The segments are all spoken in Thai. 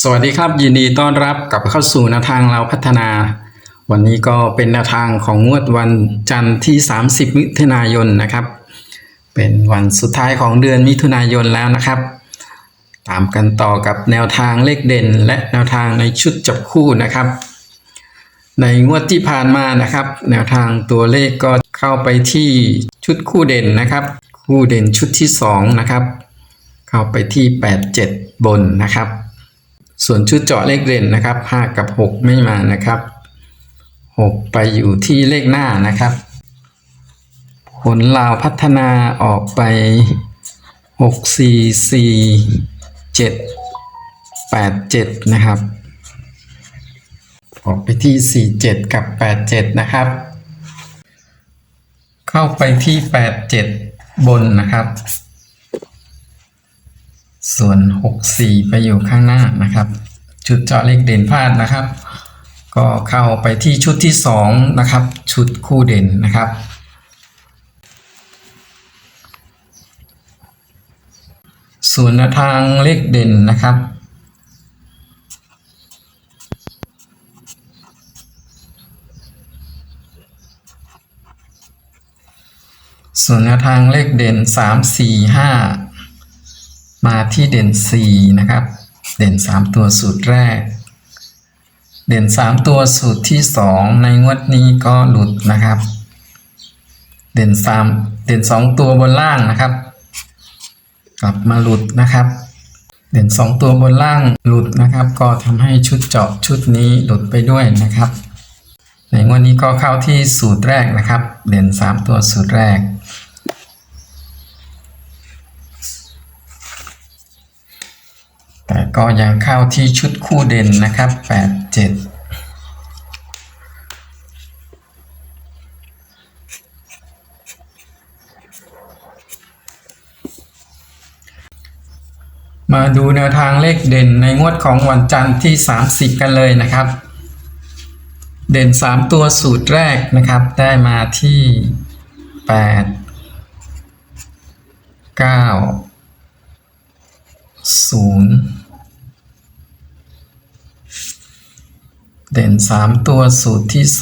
สวัสดีครับ ยินดีต้อนรับกลับเข้าสู่แนวทางเราพัฒนา วันนี้ก็เป็นแนวทางของงวดวันจันทร์ที่ 30 มิถุนายนนะครับ เป็นวันสุดท้ายของเดือนมิถุนายนแล้วนะครับ ตามกันต่อกับแนวทางเลขเด่น และแนวทางในชุดจับคู่นะครับ ในงวดที่ผ่านมานะครับ แนวทางตัวเลขก็เข้าไปที่ชุดคู่เด่นนะครับ คู่เด่นชุดที่ 2 นะครับ เข้าไปที่ 87 บนนะครับ ส่วนชุดเจาะเลขเด่นนะครับ 5 กับ 6 ไม่มานะครับ 6 ไปอยู่ที่เลขหน้านะครับ ผลลาวพัฒนาออกไป 6 4 4 7 8 7 นะครับ ออกไปที่ 47 กับ 87 นะครับ เข้าไปที่ 87 บนนะครับ ส่วน 64 ไปอยู่ข้างหน้านะครับ ชุดเจาะเลขเด่นพลาดนะครับ ก็เข้าไปที่ชุดที่ 2 นะครับ ชุดคู่เด่นนะครับส่วนทางเลขเด่นนะครับ ส่วนทางเลขเด่น 3 4 5 มาที่เด่น 4 นะครับ เด่น 3 ตัวสูตรแรก เด่น 3 ตัวสูตรที่ 2 ในงวดนี้ก็หลุดนะครับ เด่น 3 เด่น 2 ตัวบนล่างนะครับ กลับมาหลุดนะครับ เด่น 2 ตัวบนล่างหลุดนะครับ ก็ทำให้ชุดเจาะชุดนี้หลุดไปด้วยนะครับ ในงวดนี้ก็เข้าที่สูตรแรกนะครับ เด่น 3 ตัวสูตรแรก แต่ก็ยังเข้าที่ชุดคู่เด่นนะครับ 8 7มาดูแนวทางเลขเด่นในงวดของวันจันทร์ที่ 30 กันเลยนะครับ เด่น 3 ตัวสูตรแรกนะครับ ได้มาที่ 8 9 0เด่น3ตัวสูตรที่2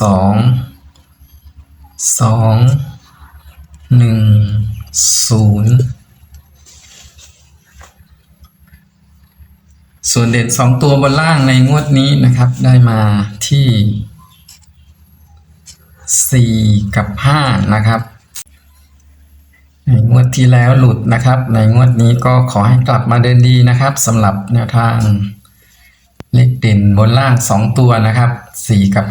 2 1 0ส่วนเด่น2ตัวบนล่างในงวดนี้นะครับ ได้มาที่4กับ5นะครับ ในงวดที่แล้วหลุดนะครับ ในงวดนี้ก็ขอให้กลับมาเดินดีนะครับสำหรับแนวทางเลขเด่นบนล่าง 2 ตัวนะครับ 4 กับ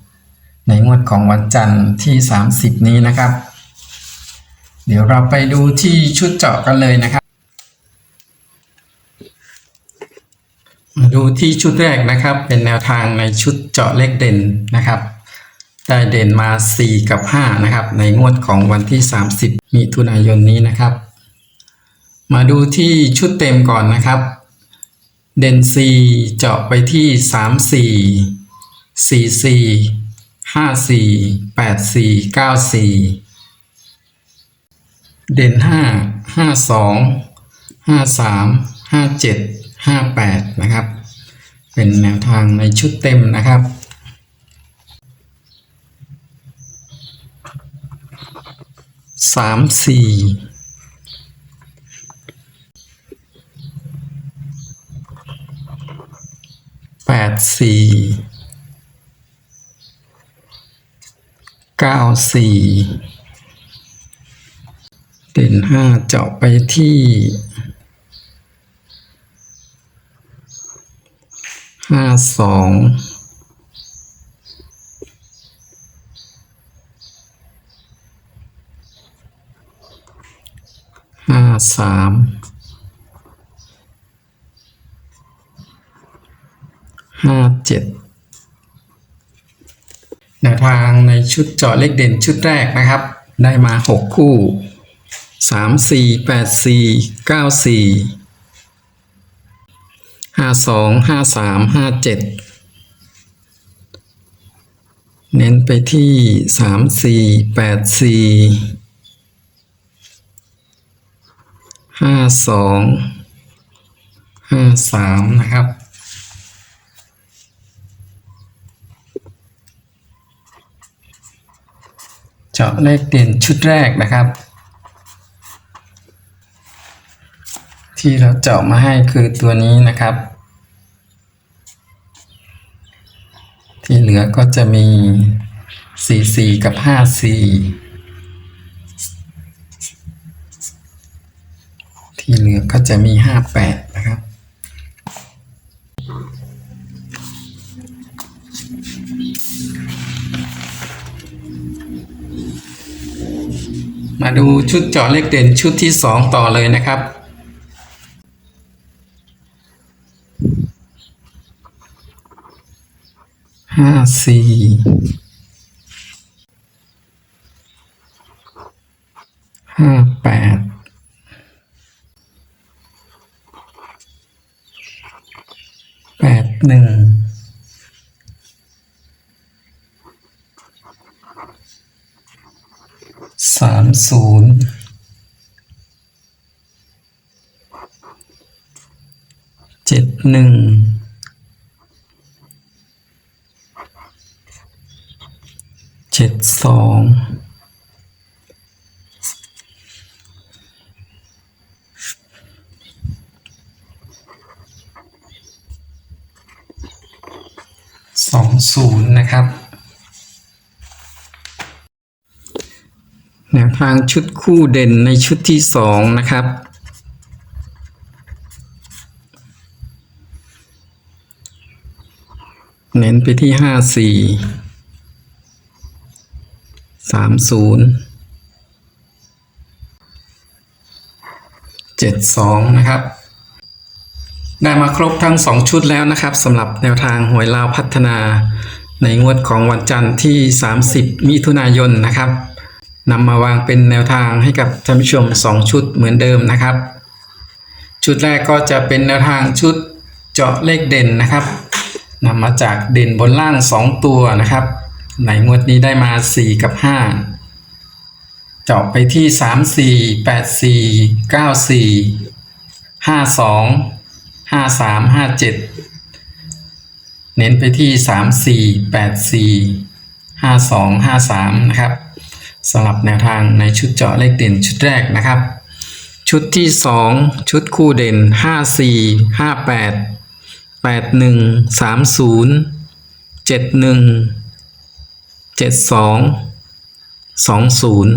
5 ในงวดของวันจันทร์ที่ 30 นี้นะครับ เดี๋ยวเราไปดูที่ชุดเจาะกันเลยนะครับมาดูที่ชุดแรกนะครับเป็นแนวทางในชุดเจาะเลขเด่นนะครับ ได้เด่นมา 4 กับ 5 นะครับ ในงวดของวันที่ 30 มิถุนายนนี้นะครับ มาดูที่ชุดเต็มก่อนนะครับ เด่น 4 เจาะไปที่ 3 4 4 4 5 4 8 4 9 4 เด่น 5 5 2 5 3 5 7 5 8 นะครับ เป็นแนวทางในชุดเต็มนะครับ สามสี่แปดสี่เก้าสี่เด่นห้าเจาะไปที่ห้าสอง ห้าสามห้าเจ็ดแนวทางในชุดเจาะเลขเด่นชุดแรกนะครับ ได้มาหกคู่สามสี่แปดสี่เก้าสี่ห้าสองห้าสามห้าเจ็ดเน้นไปที่สามสี่แปดสี่ ห้าสองห้าสามนะครับ เจาะเลขเด่นชุดแรกนะครับ ที่เราเจาะมาให้คือตัวนี้นะครับ ที่เหลือก็จะมี 44 กับ 54 ที่เหลือก็จะมี58นะครับ มาดูชุดเจาะเลขเด่นชุดที่2ต่อเลยนะครับห้าสี่ห้าแปดแปด หนึ่งสามศูนย์เจ็ดหนึ่งเจ็ดสองสอง ศูนย์นะครับแนวทางชุดคู่เด่นในชุดที่สองนะครับเน้นไปที่ห้าสี่สามศูนย์เจ็ดสองนะครับ ได้มาครบทั้งสองชุดแล้วนะครับสำหรับแนวทางหวยลาวพัฒนา ในงวดของวันจันทร์ที่ 30 มิถุนายนนะครับนำมาวางเป็นแนวทางให้กับท่านผู้ชม 2 ชุดเหมือนเดิมนะครับ ชุดแรกก็จะเป็นแนวทางชุดเจาะเลขเด่นนะครับนำมาจากเด่นบนล่าง 2 ตัวนะครับ ในงวดนี้ได้มา 4 กับ 5 เจาะไปที่ 3 4 8 4 9 4 5 2 5 3 5 7เน้นไปที่3 4 8 4 5 2 5 3นะครับสำหรับแนวทางในชุดเจาะเลขเด่นชุดแรกนะครับ ชุดที่2ชุดคู่เด่น5 4 5 8 8 1 3 0 7 1เจ็ดสองสองศูนย์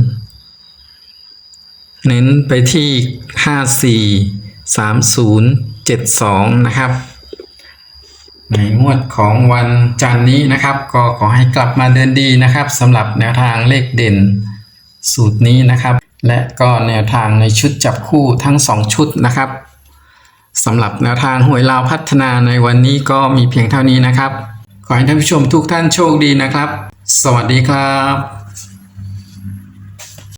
เน้นไปที่ห้าสี่สามศูนย์ เจ็ดสองนะครับ ในงวดของวันจันนี้นะครับ ก็ขอให้กลับมาเดินดีนะครับสำหรับแนวทางเลขเด่นสูตรนี้นะครับ และก็แนวทางในชุดจับคู่ทั้งสองชุดนะครับสำหรับแนวทางหวยลาวพัฒนาในวันนี้ก็มีเพียงเท่านี้นะครับ ขอให้ท่านผู้ชมทุกท่านโชคดีนะครับ สวัสดีครับ